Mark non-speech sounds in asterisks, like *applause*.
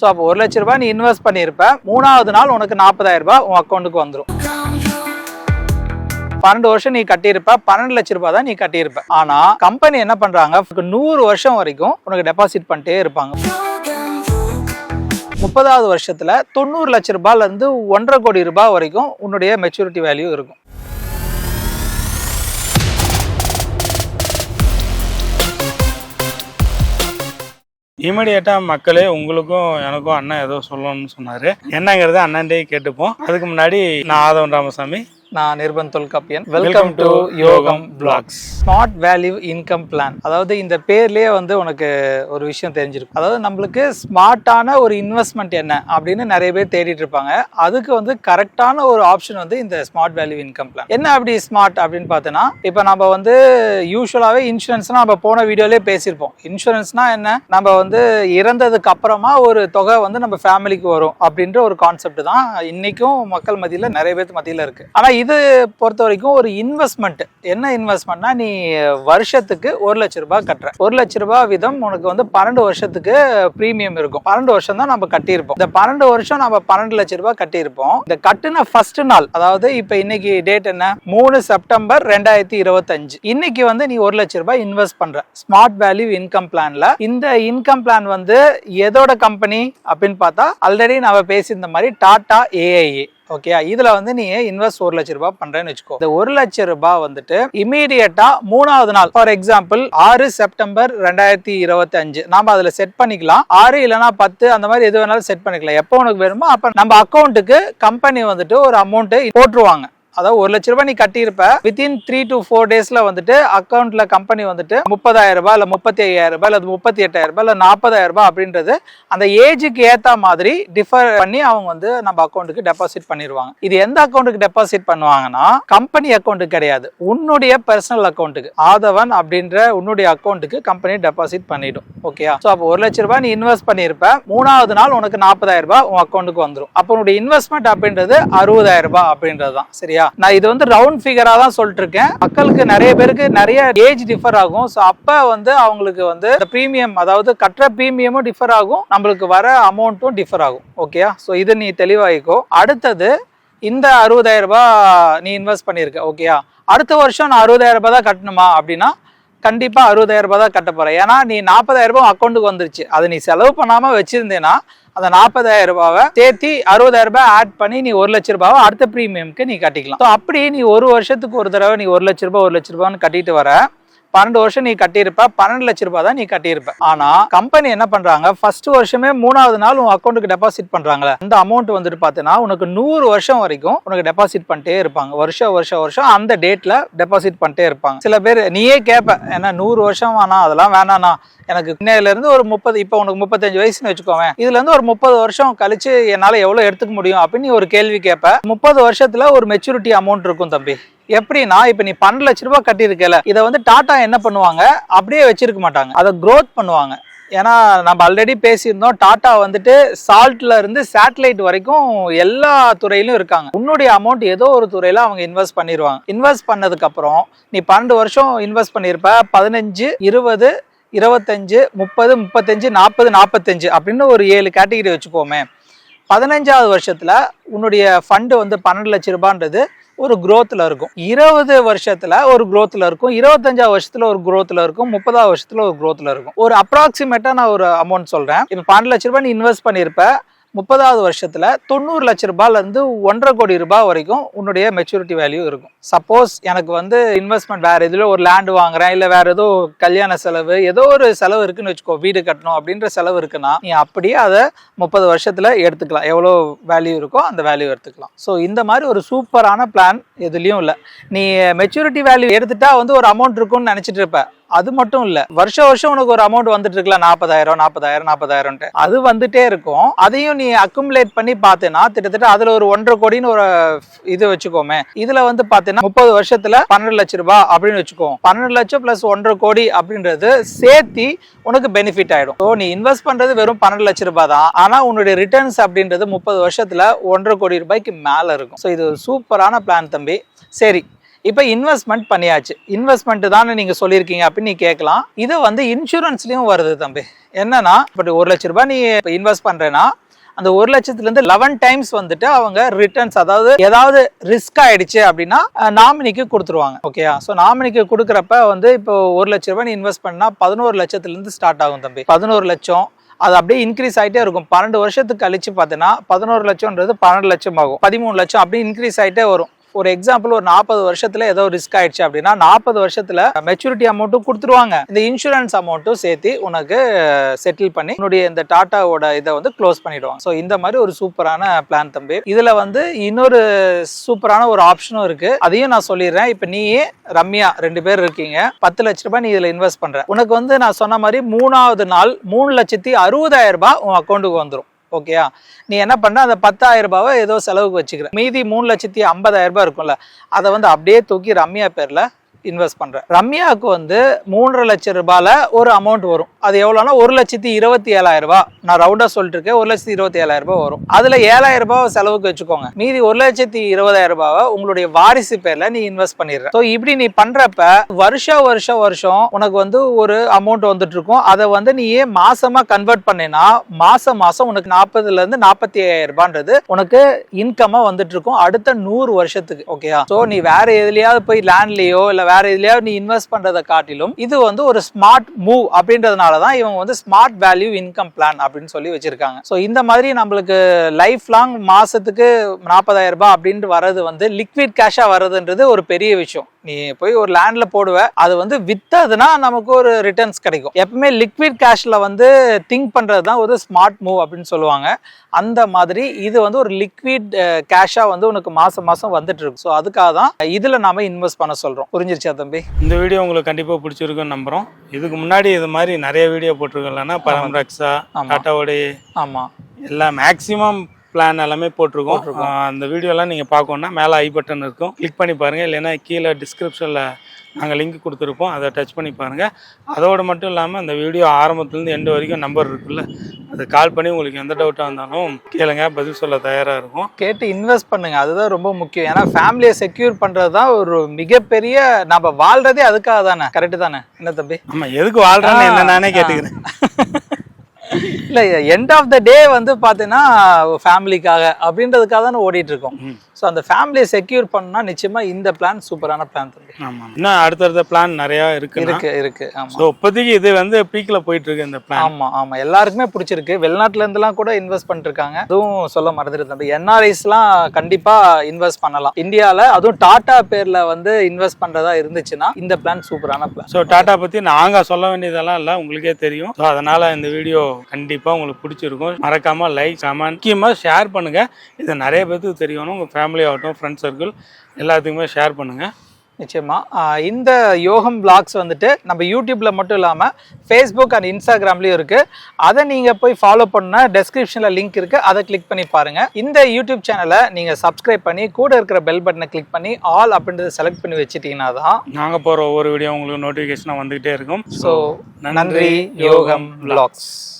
So அப்போ ஒரு லட்ச ரூபாய் நீ இன்வெஸ்ட் பண்ணியிருப்ப மூணாவது நாள் உனக்கு நாற்பதாயிரம் ரூபாய் உன் அக்கௌண்ட்டுக்கு வந்துடும் பன்னெண்டு வருஷம் நீ கட்டியிருப்ப பன்னெண்டு லட்ச ரூபாய் தான் நீ கட்டியிருப்ப. ஆனா கம்பெனி என்ன பண்றாங்க நூறு வருஷம் வரைக்கும் உனக்கு டெபாசிட் பண்ணிட்டே இருப்பாங்க. முப்பதாவது வருஷத்துல தொண்ணூறு லட்ச ரூபாயில இருந்து ஒன்றரை கோடி ரூபாய் வரைக்கும் உன்னுடைய மெச்சூரிட்டி வேல்யூ இருக்கும். இமீடியட்டாக மக்களே உங்களுக்கும் எனக்கும் அண்ணன் ஏதோ சொல்லணும்னு சொன்னார். என்னங்கிறத அண்ணன்டே கேட்டுப்போம். அதுக்கு முன்னாடி நான் ஆதவன் ராமசாமி நான் நிர்பன் தொல்காப்பியன். வெல்கம் டு யோகம் blocks smart value income plan அதாவது இந்த பேர்லயே வந்து உனக்கு ஒரு விஷயம் தெரிஞ்சிருக்கும். அதாவது நம்மளுக்கு ஸ்மார்ட்டான ஒரு இன்வெஸ்ட்மெண்ட் என்ன அப்படின்னு நிறைய பேர் தேடிட்டு இருப்பாங்க. அதுக்கு வந்து கரெக்டான ஒரு ஆப்ஷன் வந்து இந்த ஸ்மார்ட் வேல்யூ இன்கம் பிளான் என்ன அப்படி ஸ்மார்ட் அப்படின்னு பார்த்தோன்னா இப்போ நம்ம வந்து யூஸ்வலாகவே இன்சூரன்ஸ்னா நம்ம போன வீடியோலேயே பேசியிருப்போம். இன்சூரன்ஸ்னா என்ன? நம்ம வந்து இறந்ததுக்கு அப்புறமா ஒரு தொகை வந்து நம்ம ஃபேமிலிக்கு வரும் அப்படின்ற ஒரு கான்செப்ட் தான் இன்னைக்கும் மக்கள் மத்தியில் நிறைய பேருக்கு மத்தியில் இருக்கு. ஆனால் இது பொறுத்த வரைக்கும் ஒரு இன்வெஸ்ட்மெண்ட் என்ன இன்வெஸ்ட்மெண்ட்னா நீ வருஷத்துக்கு ஒரு லட்ச ரூபாய் கட்டுற. ஒரு லட்ச ரூபாய் விதம் உனக்கு வந்து பன்னெண்டு வருஷத்துக்கு ப்ரீமியம் இருக்கும். பன்னெண்டு வருஷம் தான் நம்ம கட்டியிருப்போம். இந்த பன்னெண்டு வருஷம் நம்ம பன்னெண்டு லட்ச ரூபாய் கட்டியிருப்போம். இந்த கட்டின ஃபர்ஸ்ட் நாள் அதாவது இப்போ இன்னைக்கு டேட் என்ன? மூணு செப்டம்பர் ரெண்டாயிரத்தி இருபத்தஞ்சு. இன்னைக்கு வந்து நீ ஒரு லட்ச ரூபாய் இன்வெஸ்ட் பண்ற. ஸ்மார்ட் வேல்யூ இன்கம் பிளான்ல இந்த இன்கம் பிளான் வந்து எதோட கம்பெனி அப்படின்னு பார்த்தா ஆல்ரெடி நம்ம பேசியிருந்த மாதிரி டாடா ஏஐஏ ஓகே இதுல வந்து நீ இன்வெஸ்ட் ஒரு லட்ச ரூபாய் பண்றேன்னு வச்சுக்கோ. இந்த ஒரு லட்ச ரூபாய் வந்துட்டு இமீடியட்டா மூணாவது நாள் ஃபார் எக்ஸாம்பிள் ஆறு செப்டம்பர் ரெண்டாயிரத்தி இருபத்தி அஞ்சு நாம அதுல செட் பண்ணிக்கலாம். ஆறு இல்லைன்னா பத்து அந்த மாதிரி எது வேணாலும் செட் பண்ணிக்கலாம். எப்போ உனக்கு வேணுமோ அப்ப நம்ம அக்கௌண்ட்டுக்கு கம்பெனி வந்துட்டு ஒரு அமௌண்ட் போட்டுருவாங்க. அதாவது ஒரு லட்ச ரூபாய் நீ கட்டியிருப்ப வித்தின் த்ரீ டு ஃபோர் டேஸ்ல வந்துட்டு அக்கௌண்ட்ல கம்பெனி வந்துட்டு முப்பதாயிரம் ரூபாய் இல்ல முப்பத்தி ஐயாயிரம் ரூபாய் இல்ல முப்பத்தி எட்டாயிரம் ரூபாய் இல்ல நாற்பதாயிரம் ரூபாய் அப்படின்றது அந்த ஏஜுக்கு ஏத்த மாதிரி டிஃபர் பண்ணி அவங்க வந்து நம்ம அக்கௌண்ட்டுக்கு டெபாசிட் பண்ணிடுவாங்க இது எந்த அக்கௌண்ட்டுக்கு டெபாசிட் பண்ணுவாங்கன்னா கம்பெனி அக்கௌண்ட்டுக்கு கிடையாது. உன்னுடைய பர்சனல் அக்கௌண்ட்டுக்கு ஆதவன் அப்படின்ற உன்னுடைய அக்கௌண்ட்டுக்கு கம்பெனி டெபாசிட் பண்ணிடும். ஓகேயா ஸோ அப்போ ஒரு லட்ச ரூபாய் நீ இன்வெஸ்ட் பண்ணியிருப்ப மூணாவது நாள் உனக்கு நாற்பதாயிரம் ரூபாய் உன் அக்கௌண்ட்டுக்கு வந்துடும் அப்போ உன்னுடைய இன்வெஸ்ட்மெண்ட் அப்படின்றது அறுபதாயிரம் ரூபாய் அப்படின்றது தான் சரியா? நான் இது வந்து ரவுண்ட் ஃபிகரா தான் சொல்லிட்டு இருக்கேன் மக்களுக்கு நிறைய பேருக்கு நிறைய ஏஜ் டிஃபர் ஆகும். ஸோ அப்ப வந்து அவங்களுக்கு வந்து ப்ரீமியம் அதாவது கட்டுற ப்ரீமியமும் டிஃபர் ஆகும். நம்மளுக்கு வர அமௌண்ட்டும் டிஃபர் ஆகும். ஓகேயா ஸோ இது நீ தெளிவாயிக்கோ. அடுத்தது இந்த அறுபதாயிரம் ரூபாய் நீ இன்வெஸ்ட் பண்ணியிருக்க. ஓகேயா அடுத்த வருஷம் நான் அறுபதாயிரம் ரூபாய் தான் கட்டணுமா? அப்படின்னா கண்டிப்பா அறுபதாயிரம் ரூபாய் தான் கட்ட போற ஏன்னா நீ நாற்பதாயிரம் ரூபாய் அக்கௌண்ட்டுக்கு வந்துருச்சு. அதை நீ செலவு பண்ணாம வச்சிருந்தேன்னா அந்த நாற்பதாயிரம் ரூபாவை சேர்த்தி அறுபதாயிரம் ரூபாய் ஆட் பண்ணி நீ ஒரு லட்ச ரூபாவை அடுத்த ப்ரீமியம்க்கு நீ கட்டிக்கலாம். ஸோ அப்படி நீ ஒரு வருஷத்துக்கு ஒரு தடவை நீ ஒரு லட்ச ரூபாய் ஒரு லட்ச ரூபான்னு கட்டிட்டு வர பன்னெண்டு வருஷம் நீ கட்டியிருப்ப பன்னெண்டு லட்ச ரூபாய் தான் நீ கட்டியிருப்ப. ஆனா கம்பெனி என்ன பண்றாங்க? ஃபர்ஸ்ட் வருஷமே மூணாவது நாள் உன் அக்கௌண்ட்டுக்கு டெபாசிட் பண்றாங்களே. அந்த அமௌண்ட் வந்துட்டு பார்த்தீங்கன்னா உனக்கு நூறு வருஷம் வரைக்கும் உனக்கு டெபாசிட் பண்ணிட்டே இருப்பாங்க. வருஷம் வருஷம் வருஷம் அந்த டேட்ல டெபாசிட் பண்ணிட்டே இருப்பாங்க. சில பேர் நீயே கேட்ப ஏன்னா நூறு வருஷம் வேணாம் அதெல்லாம் வேணாண்ணா எனக்கு இன்னையில இருந்து ஒரு முப்பது இப்போ உனக்கு முப்பத்தஞ்சு வயசுன்னு வச்சுக்கோவேன். இதுல இருந்து ஒரு முப்பது வருஷம் கழிச்சு என்னால எவ்வளவு எடுத்துக்க முடியும்? அப்படின்னு ஒரு கேள்வி கேட்ப முப்பது வருஷத்துல ஒரு மெச்சூரிட்டி அமௌண்ட் இருக்கும் தம்பி. எப்படின்னா இப்ப நீ பன்னெண்டு லட்ச ரூபாய் கட்டியிருக்கல இதை வந்து டாட்டா என்ன பண்ணுவாங்க? அப்படியே வச்சிருக்க மாட்டாங்க. அதை க்ரோத் பண்ணுவாங்க. ஏன்னா நம்ம ஆல்ரெடி பேசியிருந்தோம் டாட்டா வந்துட்டு சால்ட்ல இருந்து சேட்டலைட் வரைக்கும் எல்லா துறையிலும் இருக்காங்க. உன்னுடைய அமௌண்ட் ஏதோ ஒரு துறையில அவங்க இன்வெஸ்ட் பண்ணிடுவாங்க இன்வெஸ்ட் பண்ணதுக்கு அப்புறம் நீ பன்னெண்டு வருஷம் இன்வெஸ்ட் பண்ணியிருப்ப பதினஞ்சு இருபது இருபத்தஞ்சு முப்பது முப்பத்தஞ்சு நாற்பது நாற்பத்தஞ்சு அப்படின்னு ஒரு ஏழு கேட்டகிரி வச்சுக்கோமே. பதினஞ்சாவது வருஷத்தில் உன்னுடைய ஃபண்டு வந்து பன்னெண்டு லட்ச ரூபான்றது ஒரு குரோத்தில் இருக்கும். இருபது வருஷத்தில் ஒரு குரோத்தில் இருக்கும். இருபத்தஞ்சாவது வருஷத்தில் ஒரு குரோத்தில் இருக்கும். முப்பதாவது வருஷத்தில் ஒரு குரோத்தில் இருக்கும். ஒரு அப்ராக்சிமேட்டாக நான் ஒரு அமௌண்ட் சொல்கிறேன் இப்போ பன்னெண்டு லட்ச ரூபாய் நீ இன்வெஸ்ட் பண்ணியிருப்ப முப்பதாவது வருஷத்தில் தொண்ணூறு லட்ச ரூபாயிலேருந்து ஒன்றரை கோடி ரூபாய் வரைக்கும் உன்னுடைய மெச்சூரிட்டி வேல்யூ இருக்கும். சப்போஸ் எனக்கு வந்து இன்வெஸ்ட்மெண்ட் வேறு இதில் ஒரு லேண்டு வாங்குறேன் இல்லை வேறு ஏதோ கல்யாண செலவு ஏதோ ஒரு செலவு இருக்குன்னு வச்சுக்கோ வீடு கட்டணும் அப்படின்ற செலவு இருக்குன்னா நீ அப்படியே அதை முப்பது வருஷத்தில் எடுத்துக்கலாம். எவ்வளோ வேல்யூ இருக்கோ அந்த வேல்யூ எடுத்துக்கலாம். ஸோ இந்த மாதிரி ஒரு சூப்பரான பிளான் எதுலேயும் இல்லை. நீ மெச்சூரிட்டி வேல்யூ எடுத்துட்டா வந்து ஒரு அமௌண்ட் இருக்கும்னு நினச்சிட்டு இருப்ப. அது மட்டும் இல்ல வருஷம் வருஷம் உனக்கு ஒரு அமௌண்ட் வந்துட்டு இருக்கலாம் நாற்பதாயிரம் நாற்பதாயிரம் நாற்பதாயிரம்ட்டு அது வந்துட்டே இருக்கும். அதையும் நீ அக்குமுலேட் பண்ணி பார்த்தேன்னா கிட்டத்தட்ட அதுல ஒரு ஒன்றரை கோடின்னு ஒரு இது வச்சுக்கோமே. இதுல வந்து பார்த்தீங்கன்னா முப்பது வருஷத்துல பன்னெண்டு லட்ச ரூபாய் அப்படின்னு வச்சுக்கோ பன்னெண்டு லட்சம் பிளஸ் ஒன்றரை கோடி அப்படின்றது சேர்த்தி உனக்கு பெனிஃபிட் ஆயிடும். ஸோ நீ இன்வெஸ்ட் பண்றது வெறும் பன்னெண்டு லட்சம் ரூபாய் தான். ஆனா உன்னுடைய ரிட்டர்ன்ஸ் அப்படின்றது முப்பது வருஷத்துல ஒன்றரை கோடி ரூபாய்க்கு மேல இருக்கும். ஸோ இது ஒரு சூப்பரான பிளான் தம்பி. சரி இப்போ இன்வெஸ்ட்மெண்ட் பண்ணியாச்சு. இன்வெஸ்ட்மெண்ட் தானே நீங்கள் சொல்லியிருக்கீங்க அப்படின்னு நீ கேட்கலாம். இது வந்து இன்சூரன்ஸ்லேயும் வருது தம்பி. என்னன்னா இப்போ ஒரு லட்ச ரூபாய் நீ இன்வெஸ்ட் பண்ணுறேன்னா அந்த ஒரு லட்சத்துலேருந்து லெவன் டைம்ஸ் வந்துட்டு அவங்க ரிட்டர்ன்ஸ் அதாவது ஏதாவது ரிஸ்க் ஆயிடுச்சு அப்படின்னா நாமினிக்கு கொடுத்துருவாங்க. ஓகேயா ஸோ நாமினிக்கு கொடுக்குறப்ப வந்து இப்போ ஒரு லட்ச ரூபாய் நீ இன்வெஸ்ட் பண்ணால் பதினோரு லட்சத்துலேருந்து ஸ்டார்ட் ஆகும் தம்பி. பதினோரு லட்சம். அது அப்படியே இன்க்ரீஸ் ஆகிட்டே இருக்கும். பன்னெண்டு வருஷத்துக்கு கழிச்சு பார்த்தீங்கன்னா பதினோரு லட்சம்ன்றது பன்னெண்டு லட்சம் ஆகும் பதிமூணு லட்சம் அப்படியே இன்க்ரீஸ் ஆகிட்டே வரும். ஒரு எக்ஸாம்பிள் ஒரு நாற்பது வருஷத்துல ஏதோ ரிஸ்க் ஆயிடுச்சு அப்படின்னா நாற்பது வருஷத்துல மெச்சூரிட்டி அமௌண்ட்டும் கொடுத்துருவாங்க. இந்த இன்சூரன்ஸ் அமௌண்ட்டும் சேர்த்து உனக்கு செட்டில் பண்ணி உன்னுடைய இந்த டாட்டாவோட இதை வந்து க்ளோஸ் பண்ணிடுவாங்க. ஸோ இந்த மாதிரி ஒரு சூப்பரான பிளான் தம்பி. இதுல வந்து இன்னொரு சூப்பரான ஒரு ஆப்ஷனும் இருக்கு. அதையும் நான் சொல்லிடுறேன். இப்போ நீ ரம்யா ரெண்டு பேர் இருக்கீங்க. பத்து லட்ச ரூபாய் நீ இதுல இன்வெஸ்ட் பண்ற. உனக்கு வந்து நான் சொன்ன மாதிரி மூணாவது நாள் மூணு லட்சத்தி அறுபதாயிரம் ரூபாய் உன் அக்கௌண்ட்டுக்கு வந்துடும் ஓகேயா நீ என்ன பண்ண அந்த பத்தாயிரம் ரூபாவை ஏதோ செலவுக்கு வச்சுக்கிற. மீதி மூணு லட்சத்தி ஐம்பதாயிரம் ரூபாய் இருக்கும்ல அதை வந்து அப்படியே தூக்கி ரம்யா பேர்ல இன்வெஸ்ட் பண்ற. ரம்யாவுக்கு வந்து மூன்றரை லட்சம் ரூபாயில ஒரு அமௌண்ட் வரும். அது எவ்வளோனா ஒரு லட்சத்தி இருபத்தி ஏழாயிரரூபா நான் ரவுண்டாக சொல்லிட்டுருக்கேன். ஒரு லட்சத்தி இருபத்தி ஏழாயிரம் ரூபாய் வரும். அதில் ஏழாயிரம் ரூபாய் செலவுக்கு வச்சுக்கோங்க. மீதி ஒரு லட்சத்தி இருபதாயிரரூபாவை உங்களுடைய வாரிசு பேரில் நீ இன்வெஸ்ட் பண்ணிடுற. ஸோ இப்படி நீ பண்ணுறப்ப வருஷம் வருஷம் வருஷம் உனக்கு வந்து ஒரு அமௌண்ட் வந்துட்டு இருக்கும் அதை வந்து நீ மாதமாக கன்வெர்ட் பண்ணினா மாதம் மாதம் உனக்கு நாற்பதுலேருந்து நாற்பத்தி ஐயாயிரரூபான்றது உனக்கு இன்கமாக வந்துட்டு இருக்கும் அடுத்த நூறு வருஷத்துக்கு ஓகேயா ஸோ நீ வேற எதுலையாவது போய் லேண்ட்லேயோ இல்லை வேற எதுலையாவது நீ இன்வெஸ்ட் பண்ணுறதை காட்டிலும் இது வந்து ஒரு ஸ்மார்ட் மூவ் அப்படின்றதுனால தான் இவங்க வந்து ஸ்மார்ட் வேல்யூ இன்கம் பிளான் அப்படின்னு சொல்லி வச்சிருக்காங்க. ஸோ இந்த மாதிரி நம்மளுக்கு லைஃப் லாங் மாசத்துக்கு நாற்பதாயிரம் ரூபாய் அப்படின்ட்டு வர்றது வந்து லிக்விட் கேஷாக வர்றதுன்றது ஒரு பெரிய விஷயம். நீ போய் ஒரு லேண்ட்ல போடுவ அது வந்து வித்ததுன்னா நமக்கு ஒரு ரிட்டர்ன்ஸ் கிடைக்கும். எப்பவுமே லிக்விட் கேஷ்ல வந்து திங்க் பண்றது தான் ஒரு ஸ்மார்ட் மூவ் அப்படின்னு சொல்லுவாங்க. அந்த மாதிரி இது வந்து ஒரு லிக்விட் கேஷா வந்து உனக்கு மாசம் மாசம் வந்துட்டு இருக்கு. ஸோ அதுக்காக தான் இதுல நாம இன்வெஸ்ட் பண்ண சொல்றோம். புரிஞ்சிருச்சா தம்பி? இந்த வீடியோ உங்களுக்கு கண்டிப்பாக பிடிச்சிருக்குன்னு நம்புகிறோம் இதுக்கு முன்னாடி இது மாதிரி நிறைய வீடியோ போட்டிருக்கோம்லன்னா பரம்ரக்ஸா. டாட்டாவோடைய ஆமா எல்லா மேக்ஸிமம் பிளான் எல்லாமே போட்டிருக்கோம். அந்த வீடியோலாம் நீங்கள் பார்க்கணுன்னா மேலே ஐ பட்டன் இருக்கும். கிளிக் பண்ணி பாருங்கள் இல்லைன்னா கீழே டிஸ்கிரிப்ஷனில் நாங்கள் லிங்க் கொடுத்துருப்போம். அதை டச் பண்ணி பாருங்கள் அதோடு மட்டும் இல்லாமல் அந்த வீடியோ ஆரம்பத்துலேருந்து எண்டு வரைக்கும் நம்பர் இருக்குல்ல அது கால் பண்ணி உங்களுக்கு எந்த டவுட்டாக இருந்தாலும் கேளுங்க. பதில் சொல்ல தயாராக இருக்கும். கேட்டு இன்வெஸ்ட் பண்ணுங்க. அதுதான் ரொம்ப முக்கியம். ஏன்னா ஃபேமிலியை செக்யூர் பண்றது தான் ஒரு மிகப்பெரிய நம்ம வாழ்றதே அதுக்காக தானே. கரெக்டு தானே? என்ன தம்பி? ஆமாம் எதுக்கு வாழ்கிறேன்னு என்ன நானே கேட்டுக்கிறேன். *laughs* இல்ல எண்ட் ஆஃப் த டே வந்து பாத்தீங்கன்னா ஃபேமிலிக்காக அப்படின்றதுக்காக தானே ஓடிட்டு இருக்கோம். ஸோ அந்த ஃபேமிலியை செக்யூர் பண்ணா நிச்சயமா இந்த பிளான் சூப்பரான பிளான் தம்பி. ஆமாம் இன்னும் அடுத்தடுத்த பிளான் நிறையா இருக்குது இருக்கு இருக்கு ஆமா. ஸோ இப்போதைக்கு இது வந்து பீக்கில் போயிட்டு இருக்கு இந்த பிளான் ஆமா ஆமா. எல்லாருக்குமே பிடிச்சிருக்கு. வெளிநாட்டுல இருந்துலாம் கூட இன்வெஸ்ட் பண்ணிட்டு இருக்காங்க அதுவும் சொல்ல மறந்துட்டு தம்பி. என்ஆர்ஐஸ்லாம் கண்டிப்பா இன்வெஸ்ட் பண்ணலாம். இந்தியால அதுவும் டாடா பேர்ல வந்து இன்வெஸ்ட் பண்றதா இருந்துச்சுன்னா இந்த பிளான் சூப்பரான பிளான் ஸோ டாட்டா பற்றி நாங்கள் சொல்ல வேண்டியதெல்லாம் இல்லை. உங்களுக்கே தெரியும். ஸோ அதனால் இந்த வீடியோ கண்டிப்பாக உங்களுக்கு பிடிச்சிருக்கும். மறக்காமல் லைக் கமெண்ட் முக்கியமாக ஷேர் பண்ணுங்கள் இது நிறைய பேருக்கு தெரியணும். உங்கள் ஃபேமிலி ஆகட்டும் ஃப்ரெண்ட் சர்க்கிள் எல்லாத்துக்குமே ஷேர் பண்ணுங்கள் நிச்சயமா. ஆஹ் இந்த யோகம் vlogs வந்துட்டு நம்ம யூடியூப்ல மட்டும் இல்லாம ஃபேஸ்புக் அண்ட் இன்ஸ்டாகிராம்லயும் இருக்கு. அதை நீங்க போய் ஃபாலோ பண்ண டெஸ்கிரிப்ஷன்ல லிங்க் இருக்கு. அதை கிளிக் பண்ணி பாருங்க. இந்த யூடியூப் சேனலை நீங்க சப்ஸ்கிரைப் பண்ணி கூட இருக்கிற பெல் பட்டனை கிளிக் பண்ணி ஆல் அப்படின்றத செலக்ட் பண்ணி வச்சிட்டீங்கன்னா தான் நாங்கள் போகிற ஒவ்வொரு வீடியோ உங்களுக்கு நோட்டிஃபிகேஷனாக வந்துக்கிட்டே இருக்கும். ஸோ நன்றி. யோகம் vlogs.